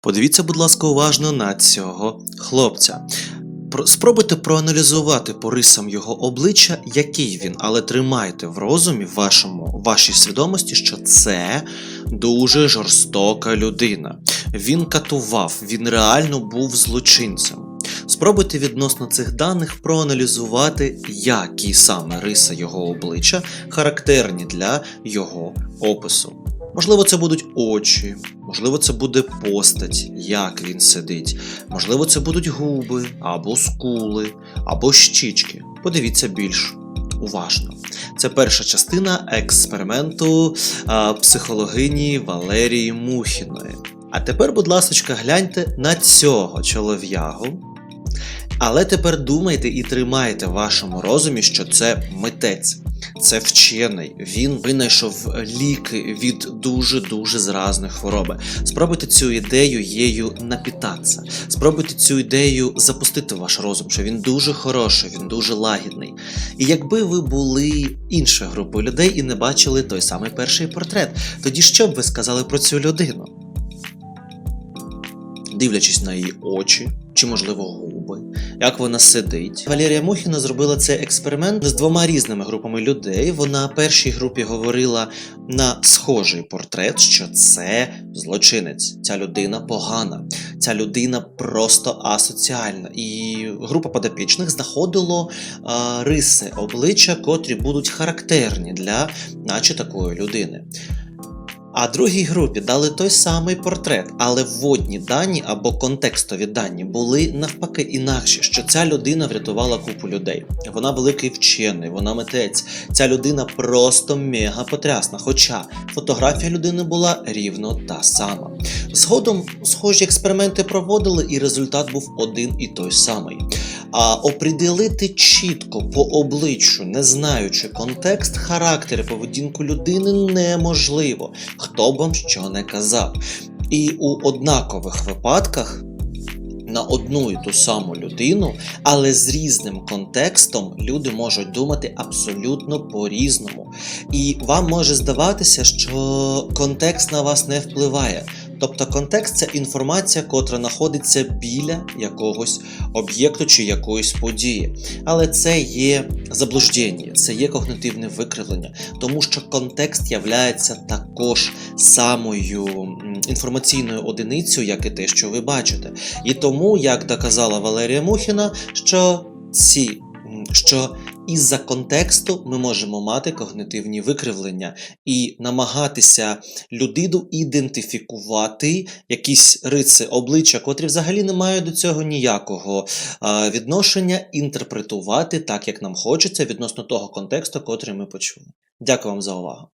Подивіться, будь ласка, уважно на цього хлопця. Спробуйте проаналізувати по рисам його обличчя, який він, але тримайте в розумі в вашому, вашій свідомості, що це дуже жорстока людина. Він катував, він реально був злочинцем. Спробуйте відносно цих даних проаналізувати, які саме риси його обличчя характерні для його опису. Можливо, це будуть очі, можливо, це буде постать, як він сидить, можливо, це будуть губи, або скули, або щічки. Подивіться більш уважно. Це перша частина експерименту а, психологині Валерії Мухіної. А тепер, будь ласка, гляньте на цього чолов'ягу. Але тепер думайте і тримайте в вашому розумі, що це митець, це вчений. Він винайшов ліки від дуже дуже зразних хвороби. Спробуйте цю ідею єю напітатися. Спробуйте цю ідею запустити в ваш розум, що він дуже хороший, він дуже лагідний. І якби ви були іншою групою людей і не бачили той самий перший портрет, тоді що б ви сказали про цю людину? Дивлячись на її очі, чи, можливо, губи, як вона сидить. Валерія Мухіна зробила цей експеримент з двома різними групами людей. Вона першій групі говорила на схожий портрет, що це злочинець, ця людина погана, ця людина просто асоціальна. І група подопічних знаходило а, риси обличчя, котрі будуть характерні для, наче такої людини. А другій групі дали той самий портрет, але вводні дані або контекстові дані були навпаки інакші, що ця людина врятувала купу людей. Вона великий вчений, вона митець. Ця людина просто мега потрясна. Хоча фотографія людини була рівно та сама. Згодом схожі експерименти проводили, і результат був один і той самий. А оприділити чітко по обличчю, не знаючи контекст, характер і поведінку людини неможливо, хто б вам що не казав. І у однакових випадках на одну і ту саму людину, але з різним контекстом люди можуть думати абсолютно по-різному. І вам може здаватися, що контекст на вас не впливає. Тобто контекст це інформація, котра знаходиться біля якогось об'єкту чи якоїсь події. Але це є заблуждення, це є когнитивне викривлення, тому що контекст являється також самою інформаційною одиницею, як і те, що ви бачите. І тому, як доказала Валерія Мухіна, що ці що із-за контексту ми можемо мати когнитивні викривлення і намагатися людину ідентифікувати якісь риси обличчя, котрі взагалі не мають до цього ніякого відношення, інтерпретувати так, як нам хочеться, відносно того контексту, котрий ми почули. Дякую вам за увагу.